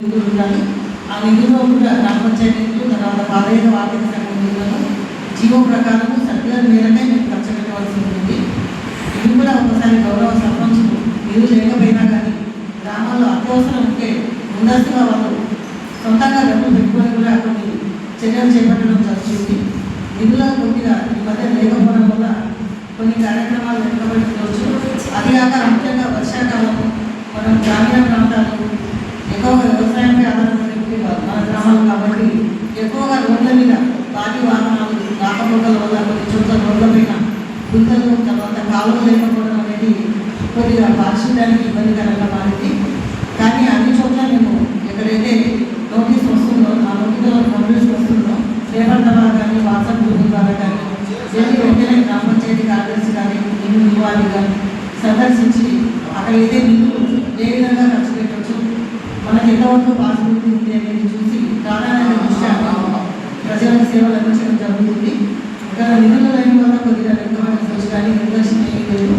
నిధులు ఆ నిధుల్లో కూడా గ్రామ పంచాయతీ తర్వాత పాదైన ఆర్థిక సంఘం నిధులను జీవో ప్రకారం సర్క్యులర్ మేరకే మేము ఖర్చు పెట్టవలసి ఉంటుంది. ఇది కూడా ఒకసారి గౌరవ సర్పంచులు నిధులు లేకపోయినా కానీ గ్రామాల్లో అత్యవసరం ఉంటే ముందస్తుగా వాళ్ళు సొంతంగా డబ్బులు పెట్టుకొని కూడా కొన్ని చర్యలు చేపట్టడం జరుగుతుంది. నిధుల కొద్దిగా ఈ మధ్య లేకపోవడం వల్ల కొన్ని కార్యక్రమాలు వెనుకబడుకోవచ్చు అది కాక ముఖ్యంగా వర్షాకాలం మనం గ్రామీణ ప్రాంతాలు ఎక్కువగా వ్యవసాయంపై ఆధారపడి మన గ్రామాలు కాబట్టి ఎక్కువగా రోడ్ల మీద భారీ వాహనాలు రాకపోకల వల్ల కొన్ని చోట్ల రోడ్ల పైన గుంతలు తర్వాత కాలువ లేకపోవడం అనేది కొద్దిగా పారిశుద్ధ్యానికి ఇబ్బందికరంగా మారింది. కానీ అన్ని చోట్ల మేము ఎక్కడైతే నోటీస్ వస్తుందో ఆ నోటీసులో నోటీస్ వస్తుందో పేపర్ ద్వారా కానీ వాట్సాప్ గ్రూప్ ద్వారా కానీ వెళ్ళి వెంటనే గ్రామ పంచాయతీ కార్యదర్శి కానీ ఇవ్వాలి కానీ సందర్శించి అక్కడ అయితే నిధులు ఏ విధంగా ఖర్చు మనకి ఎంతవరకు పాసిబిలిటీ ఉంది అనేది చూసి ప్రాధాన్యత దృష్ట్యా ప్రజలకు సేవలు అందించడం జరుగుతుంది. ఇక్కడ నిధుల లైన్ వల్ల కొద్దిగా వెనుకబడిన దృష్టి కానీ నిర్దర్శన లేదు.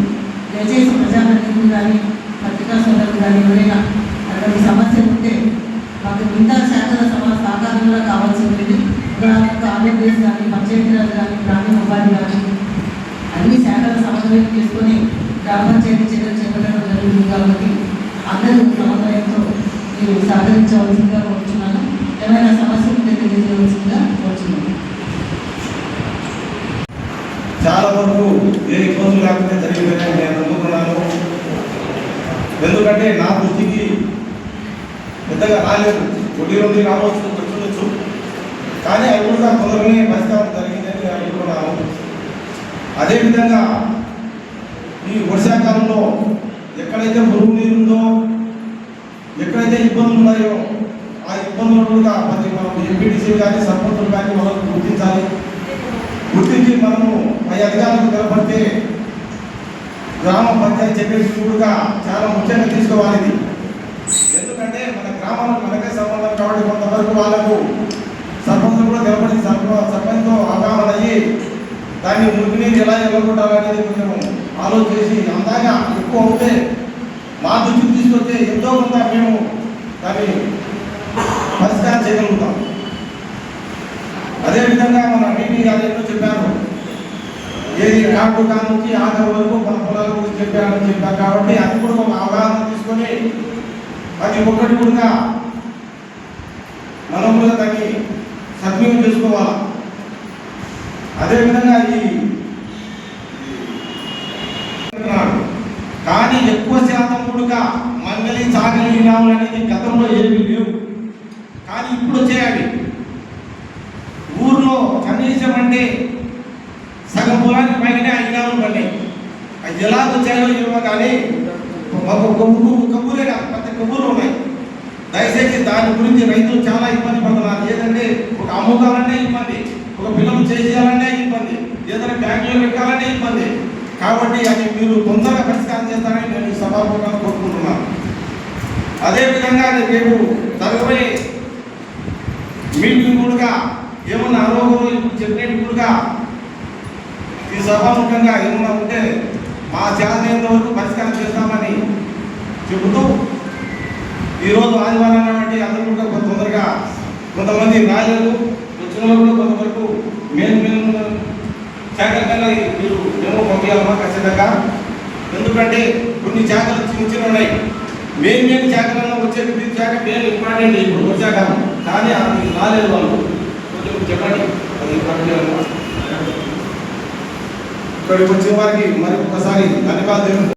దయచేసి ప్రజాప్రతినిధులు కానీ పత్రికా సోదరులు కానీ ఎవరైనా అక్కడ సమస్య ఉంటే మాకు మిగతా శాఖల సమా సహకారంలో కావాల్సి ఉంటుంది ఉదాహరణకు ఆంధ్రప్రదేశ్ కానీ పంచాయతీరాజ్ కానీ గ్రామీణ ఉపాధి కానీ అన్ని శాఖల సమన్వయం చేసుకొని గ్రామ పంచాయతీ చర్యలు చేపట్టడం జరుగుతుంది కాబట్టి అందరూ సమన్వయంతో వివరించవలసిందిగా కోరుచున్నాను. ఏమైనా సమస్య ఉంటే తెలియజేయవలసిందిగా కోరుచున్నాను. చాలా వరకు నేను ఇబ్బందులు లేకుండా జరిగిపోయినా నేను అనుకున్నాను ఎందుకంటే నా దృష్టికి పెద్దగా రాలేదు. ఒకటి రెండు రావచ్చు వచ్చుండొచ్చు. కానీ అవి కూడా తొందరగానే పరిష్కారం జరిగిందని నేను అనుకున్నాను. అదేవిధంగా ఈ వర్షాకాలంలో ఎక్కడైతే మురుగు నీరుందో ఎక్కడైతే ఇబ్బందులు ఉన్నాయో ఆ ఇబ్బందులు కూడా ప్రతి మనం ఎంపీటీసీ కానీ సర్పంచులు కానీ మనం గుర్తించాలి. గుర్తించి మనము ఆ అధికారులకు నిలబడితే గ్రామ పంచాయతీ సెక్రటరీ కూడా చాలా ముఖ్యంగా తీసుకోవాలి ఎందుకంటే మన గ్రామాలకు మనకే సంబంధం కాబట్టి కొంతవరకు వాళ్ళకు సర్పంచ్ కూడా నిలబడి సర్ప సర్పంచ్తో అవగాహన అయ్యి దాన్ని మురికినీరు ఎలా అనేది కొంచెం ఆలోచన చేసి ఎక్కువ అవుతే మా దృష్టి ఎంతో కొంత మేము దాన్ని పరిష్కారం చేయగలుగుతాం. అదేవిధంగా మన మీటింగ్ గారు ఎన్నో చెప్పారు. ఏది కాకు కాను నుంచి ఆఖరి వరకు మన పొలాల గురించి చెప్పారని చెప్పారు. కాబట్టి అది కూడా ఒక అవగాహన తీసుకొని ప్రతి ఒక్కటి కూడా మనం కూడా దాన్ని సద్వినియోగం చేసుకోవాలి? అదేవిధంగా ఈ కానీ ఎక్కువ శాతం కూడా మంగళి చాగలి అనేది గతంలో ఏమీ లేవు. కానీ ఇప్పుడు వచ్చేయాలి. ఊర్లో కనీసం అంటే సగం పొలానికి పైగానే ఐదారు పడినాయి అది ఎలా వచ్చాయో ఏమో కానీ మాకు ఒక ఊరు ఒక ఊరే కాదు ప్రతి ఒక్క ఉన్నాయి. దయచేసి దాని గురించి రైతులు చాలా ఇబ్బంది పడుతున్నారు. ఏదంటే ఒక అమ్ముకోవాలంటే ఇబ్బంది ఒక పిల్లలు చేసేయాలంటే ఇబ్బంది ఏదైనా బ్యాంకులో పెట్టాలంటే ఇబ్బంది. కాబట్టి అది మీరు తొందరగా పరిష్కారం చేస్తారని నేను ఈ అదేవిధంగా రేపు జరగబోయే మీటింగ్ కూడా ఏమన్నా అరోగం ఇప్పుడు చెప్పినట్టు కూడా ఈ సభాముఖంగా ఏమన్నా ఉంటే మా చేతనైనంత వరకు పరిష్కారం చేస్తామని చెబుతూ ఈరోజు ఆదివారం కాబట్టి అందరూ కూడా కొంత తొందరగా కొంతమంది రాలేదు వచ్చిన వాళ్ళు కూడా కొంతవరకు మేము మేము శాఖల మీరు మేము పంపించాలమ్మా ఖచ్చితంగా. ఎందుకంటే కొన్ని జాగ్రత్తలు చిన్న చిన్న ఉన్నాయి. మేము మేము శాఖలలో వచ్చే ప్రతి శాఖ ఇంపార్టెంట్ ఇప్పుడు వచ్చాక కానీ అది రాలేదు వాళ్ళు. కొంచెం చెప్పండి. అది పంపించాలమ్మా ఇక్కడికి వచ్చిన వారికి మరి ఒకసారి ధన్యవాదాలు.